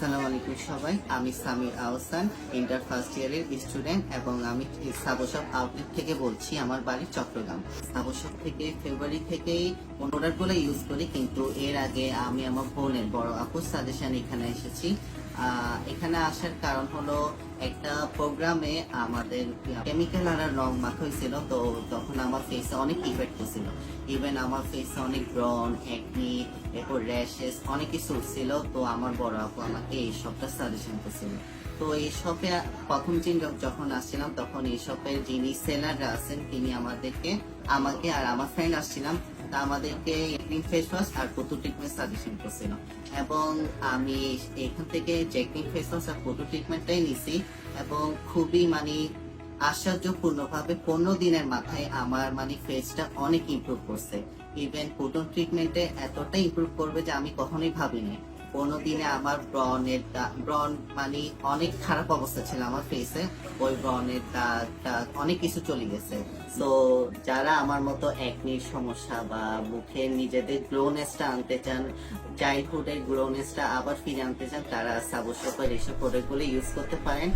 আসসালামু আলাইকুম সবাই, আমি সামির আহসান ইন্টার ফার্স্ট ইয়ারের স্টুডেন্ট এবং আমি সাবশপ আউটলেট থেকে বলছি, আমার বাড়ি চট্টগ্রাম। সাবশপ থেকে ফেব্রুয়ারি থেকেই প্রোডাক্টগুলো ইউজ করি, কিন্তু এর আগে আমি আমার বোনের বড় আপুর সাজেশন এখানে এসেছি। এখানে আসার কারণ হলো একটা প্রোগ্রামে আমাদের কেমিক্যাল আর রং মাখা হয়েছিল, তো তখন আমার ফেসে অনেক ইফেক্ট হয়েছিল ইভেন আমার ফেসে অনেক ব্রন একনি এরপর র্যাশেস অনেক কিছু ছিল, তো আমার বড় আপু আমাকে এই সবটা সাজেশন করছিল। তো এই শপে প্রথম দিন যখন আসছিলাম, তখন এই শপের যিনি সেলাররা আছেন, তিনি আমাদেরকে, আমাকে আর আমার ফ্রেন্ড আসছিলাম, তা আমাদেরকে ক্রিম ফেস ওয়াশ আর কতু ট্রিটমেন্ট সাজেশন করছিল। এবং আমি এখান থেকে যে ক্রিম ফেস ওয়াশ আর কতু ট্রিটমেন্টটাই নিছি, এবং খুবই মানে আশ্চর্যপূর্ণ ভাবে পনেরো দিনের মাথায় আমার মানে ফেসটা অনেক ইমপ্রুভ করছে। ইভেন কোটন ট্রিটমেন্টে এতটা ইমপ্রুভ করবে যে আমি কখনোই ভাবিনি। পনেরো দিনে আমার ব্রনের ব্রন মানে অনেক খারাপ অবস্থা ছিল আমার ফেসে ওই ব্রনের দাগ টাগ অনেক কিছু চলে গেছে। তো যারা আমার মতো একনির সমস্যা বা মুখে নিজেদের গ্লোনেসটা আনতে চান চাইল্ডহুডের গ্লোনেসটা আবার ফিরে আনতে চান, তারা সাবস্যপের এইসব প্রোডাক্টগুলো ইউজ করতে পারেন।